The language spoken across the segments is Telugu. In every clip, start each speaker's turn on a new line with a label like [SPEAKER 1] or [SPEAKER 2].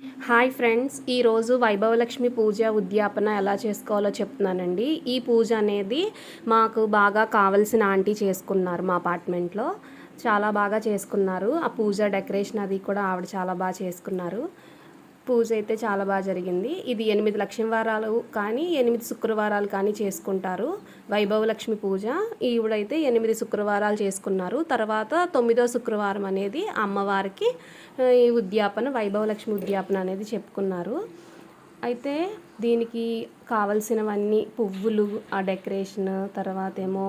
[SPEAKER 1] హాయ్ ఫ్రెండ్స్ ఈరోజు వైభవలక్ష్మి పూజ ఉద్యాపన ఎలా చేసుకోవాలో చెప్తున్నానండి. ఈ పూజ అనేది మాకు బాగా కావలసిన ఆంటీ చేసుకున్నారు మా అపార్ట్మెంట్లో. చాలా బాగా చేసుకున్నారు. ఆ పూజ డెకరేషన్ అది కూడా ఆవిడ చాలా బాగా చేసుకున్నారు. పూజ అయితే చాలా బాగా జరిగింది. ఇది ఎనిమిది లక్ష్మీవారాలు కానీ ఎనిమిది శుక్రవారాలు కానీ చేసుకుంటారు వైభవలక్ష్మి పూజ. ఈవిడైతే ఎనిమిది శుక్రవారాలు చేసుకున్నారు. తర్వాత తొమ్మిదో శుక్రవారం అనేది అమ్మవారికి ఈ ఉద్యాపన వైభవలక్ష్మి ఉద్యాపన అనేది చెప్పుకున్నారు. అయితే దీనికి కావలసినవన్నీ పువ్వులు ఆ డెకరేషన్ తర్వాత ఏమో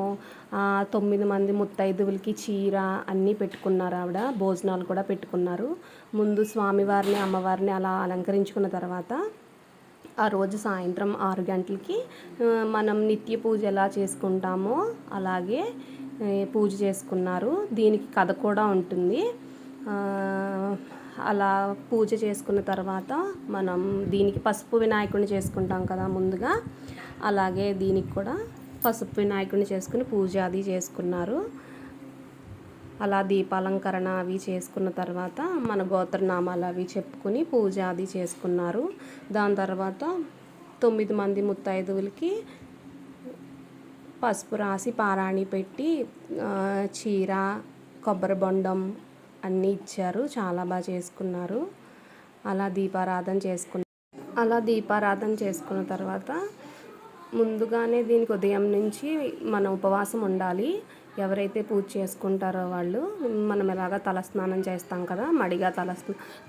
[SPEAKER 1] తొమ్మిది మంది ముత్తైదువులకి చీర అన్నీ పెట్టుకున్నారు ఆవిడ. భోజనాలు కూడా పెట్టుకున్నారు. ముందు స్వామివారిని అమ్మవారిని అలా అలంకరించుకున్న తర్వాత ఆ రోజు సాయంత్రం ఆరు గంటలకి మనం నిత్య పూజ ఎలా చేసుకుంటామో అలాగే పూజ చేసుకున్నారు. దీనికి కథ కూడా ఉంటుంది. అలా పూజ చేసుకున్న తర్వాత మనం దీనికి పసుపు వినాయకుడిని చేసుకుంటాం కదా ముందుగా. అలాగే దీనికి కూడా పసుపు వినాయకుడిని చేసుకుని పూజ అది చేసుకున్నారు. అలా దీపాలంకరణ అవి చేసుకున్న తర్వాత మన గోత్రనామాలు అవి చెప్పుకుని పూజ అది చేసుకున్నారు. దాని తర్వాత తొమ్మిది మంది ముత్తైదువులకి పసుపు రాసి పారాణి పెట్టి చీర కొబ్బరి బొండం అన్నీ ఇచ్చారు. చాలా బాగా చేసుకున్నారు. అలా దీపారాధన చేసుకున్న అలా దీపారాధన చేసుకున్న తర్వాత ముందుగానే దీనికి ఉదయం నుంచి మన ఉపవాసం ఉండాలి. ఎవరైతే పూజ చేసుకుంటారో వాళ్ళు మనం ఎలాగా తలస్నానం చేస్తాం కదా మడిగా తల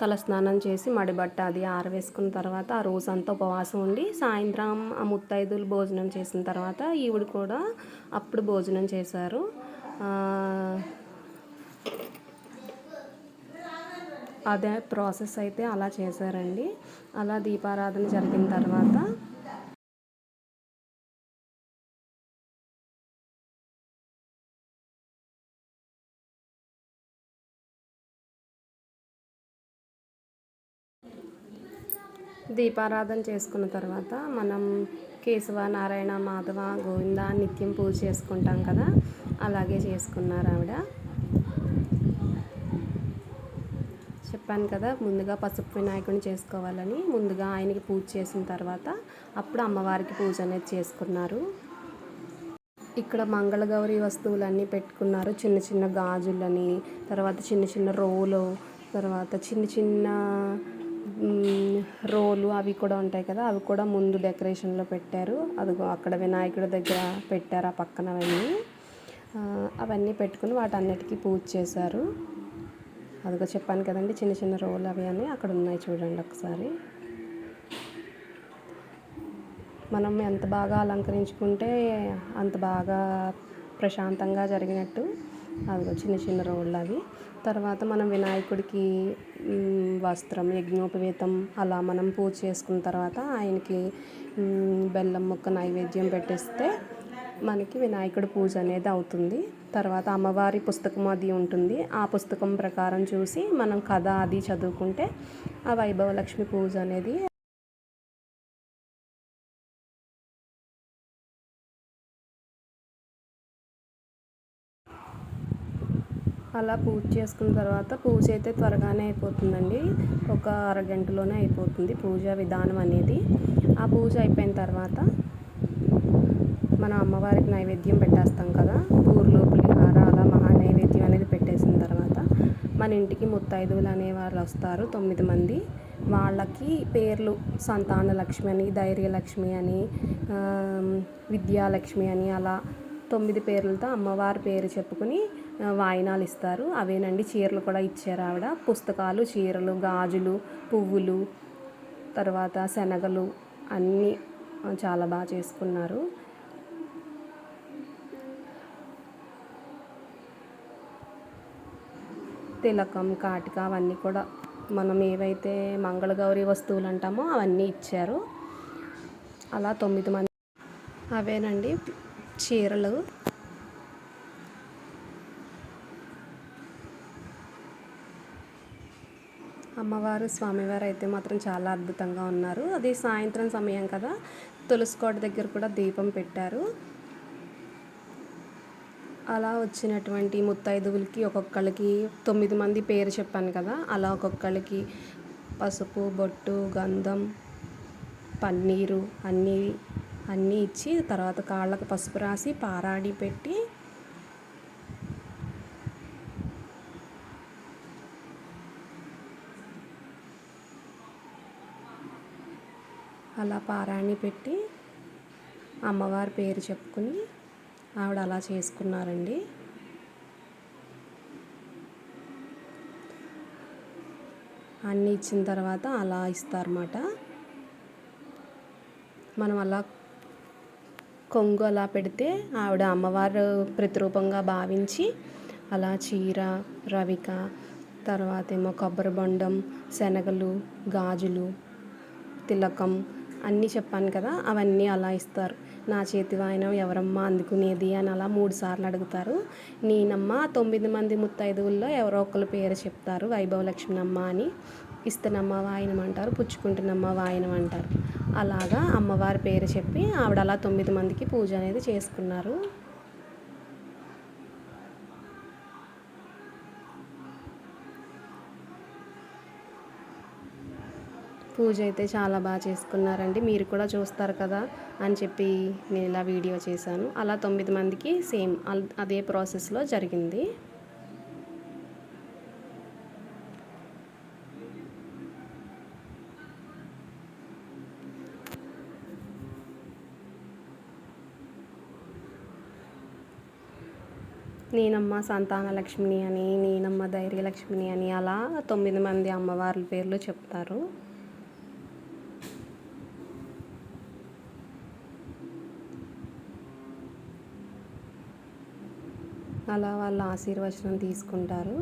[SPEAKER 1] తలస్నానం చేసి మడి బట్ట అది ఆరవేసుకున్న తర్వాత ఆ రోజంతా ఉపవాసం ఉండి సాయంత్రం ఆ ముత్తైదులు భోజనం చేసిన తర్వాత ఈవిడ కూడా అప్పుడు భోజనం చేశారు ఆ, అదే ప్రాసెస్ అయితే అలా చేశారండి. అలా దీపారాధన జరిగిన తర్వాత దీపారాధన చేసుకున్న తర్వాత మనం కేశవ నారాయణ మాధవ గోవింద నిత్యం పూజ చేసుకుంటాం కదా. అలాగే చేసుకున్నారు ఆవిడ. చెప్పాను కదా ముందుగా పసుపు వినాయకుడిని చేసుకోవాలని ముందుగా ఆయనకి పూజ చేసిన తర్వాత అప్పుడు అమ్మవారికి పూజ అనేది చేసుకున్నారు. ఇక్కడ మంగళగౌరి వస్తువులన్నీ పెట్టుకున్నారు చిన్న చిన్న గాజులని తర్వాత చిన్న చిన్న రోలు తర్వాత చిన్న చిన్న రోలు అవి కూడా ఉంటాయి కదా అవి కూడా ముందు డెకరేషన్లో పెట్టారు. అదిగో అక్కడ వినాయకుడి దగ్గర పెట్టారు ఆ పక్కన అవన్నీ. అవన్నీ పెట్టుకుని వాటన్నిటికీ పూజ చేశారు. అదిగో చెప్పాను కదండి చిన్న చిన్న రోలు అవి అని అక్కడ ఉన్నాయి చూడండి ఒకసారి. మనం ఎంత బాగా అలంకరించుకుంటే అంత బాగా ప్రశాంతంగా జరిగినట్టు. అదిగో చిన్న చిన్న రోళ్ళు అవి. తర్వాత మనం వినాయకుడికి వస్త్రం యజ్ఞోపవేతం అలా మనం పూజ చేసుకున్న తర్వాత ఆయనకి బెల్లం ముక్క నైవేద్యం పెట్టేస్తే మనకి వినాయకుడి పూజ అనేది అవుతుంది. తర్వాత అమ్మవారి పుస్తకం అది ఉంటుంది. ఆ పుస్తకం ప్రకారం చూసి మనం కథ అది చదువుకుంటే ఆ వైభవలక్ష్మి పూజ అనేది అలా పూజ చేసుకున్న తర్వాత పూజ అయితే త్వరగానే అయిపోతుందండి. ఒక అరగంటలోనే అయిపోతుంది పూజ విధానం అనేది. ఆ పూజ అయిపోయిన తర్వాత మనం అమ్మవారికి నైవేద్యం పెట్టేస్తాం కదా. పూర్లు పులిహార అలా మహా నైవేద్యం అనేది పెట్టేసిన తర్వాత మన ఇంటికి ముత్తైదువులు అనే వాళ్ళు వస్తారు తొమ్మిది మంది. వాళ్ళకి పేర్లు సంతాన లక్ష్మి అని ధైర్యలక్ష్మి అని విద్యాలక్ష్మి అని అలా తొమ్మిది పేర్లతో అమ్మవారి పేరు చెప్పుకుని వాయినాలు ఇస్తారు. అవేనండి చీరలు కూడా ఇచ్చారు ఆవిడ. పుస్తకాలు చీరలు గాజులు పువ్వులు తర్వాత శనగలు అన్నీ చాలా బాగా చేసుకున్నారు. తిలకం కాటిక అవన్నీ కూడా మనం ఏవైతే మంగళగౌరి వస్తువులు అంటామో అవన్నీ ఇచ్చారు. అలా తొమ్మిది మంది అవేనండి. చీరలు. అమ్మవారు స్వామివారు అయితే మాత్రం చాలా అద్భుతంగా ఉన్నారు. అది సాయంత్రం సమయం కదా. తులసి కోట దగ్గర కూడా దీపం పెట్టారు. అలా వచ్చినటువంటి ముత్తైదువులకి ఒక్కొక్కళ్ళకి తొమ్మిది మంది పేరు చెప్పాను కదా అలా ఒక్కొక్కళ్ళకి పసుపు బొట్టు గంధం పన్నీరు అన్నీ అన్నీ ఇచ్చి తర్వాత కాళ్ళకు పసుపు రాసి పారాడి పెట్టి అలా పారాణి పెట్టి అమ్మవారి పేరు చెప్పుకుని ఆవిడ అలా చేసుకున్నారండి. అన్నీ ఇచ్చిన తర్వాత అలా ఇస్తారన్నమాట. మనం అలా కొంగు అలా పెడితే ఆవిడ అమ్మవారు ప్రతిరూపంగా భావించి అలా చీర రవిక తర్వాత ఏమో కొబ్బరి బొండం శనగలు గాజులు తిలకం అన్నీ చెప్పాను కదా అవన్నీ అలా ఇస్తారు. నా చేతి వాయనం ఎవరమ్మా అందుకునేది అని అలా మూడు సార్లు అడుగుతారు. నేనమ్మ తొమ్మిది మంది ముత్తైదువుల్లో ఎవరో ఒకరు పేరు చెప్తారు. వైభవ లక్ష్మణమ్మ అని ఇస్తనమ్మ వాయనం అంటారు పుచ్చుకుంటున్నమ్మ వాయనం అంటారు. అలాగా అమ్మవారి పేరు చెప్పి ఆవిడ అలా తొమ్మిది మందికి పూజ అనేది చేసుకున్నారు. పూజ అయితే చాలా బాగా చేసుకున్నారండి. మీరు కూడా చూస్తారు కదా అని చెప్పి నేను ఇలా వీడియో చేశాను. అలా తొమ్మిది మందికి సేమ్ అదే ప్రాసెస్లో జరిగింది. నేనమ్మ సంతాన లక్ష్మిని అని నేనమ్మ ధైర్యలక్ష్మిని అని అలా తొమ్మిది మంది అమ్మవార్ల పేర్లు చెప్తారు. అలా వాళ్ళ ఆశీర్వచనం తీసుకుంటారు.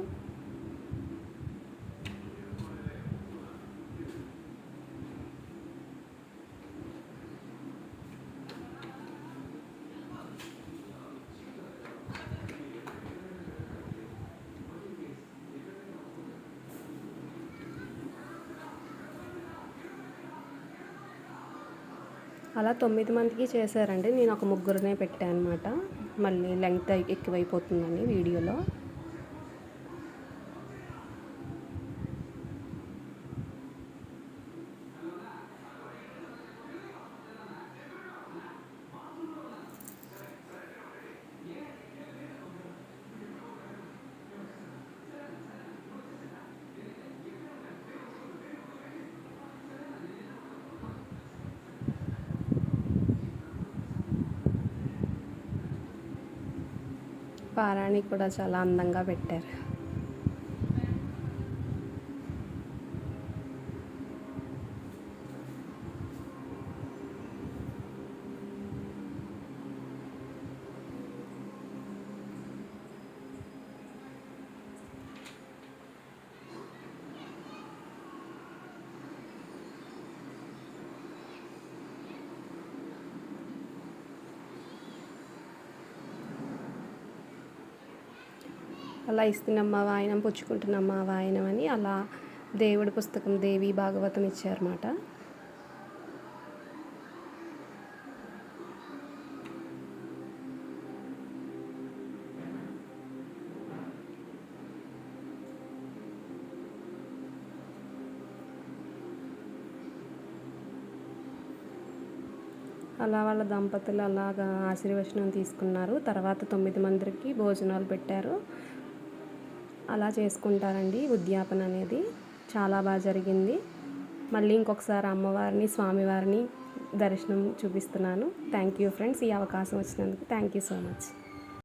[SPEAKER 1] అలా తొమ్మిది మందికి చేశారండి. నేను ఒక ముగ్గురినే పెట్టాను అనమాట మళ్ళీ లెంగ్త్ ఎక్కువైపోతుందని వీడియోలో. పారాణి కూడా చాలా అందంగా పెట్టారు. అలా ఇస్తున్నమ్మా వాయనం పుచ్చుకుంటున్నమ్మా వాయనం అని అలా దేవుడి పుస్తకం దేవి భాగవతం ఇచ్చారన్నమాట. అలా వాళ్ళ దంపతులు అలాగా ఆశీర్వచనం తీసుకున్నారు. తర్వాత తొమ్మిది మందికి భోజనాలు పెట్టారు. అలా చేసుకుంటారండి. ఉద్యాపన అనేది చాలా బాగా జరిగింది. మళ్ళీ ఇంకొకసారి అమ్మవారిని స్వామివారిని దర్శనం చూపిస్తున్నాను. థ్యాంక్ యూ ఫ్రెండ్స్ ఈ అవకాశం వచ్చినందుకు థ్యాంక్ యూ సో మచ్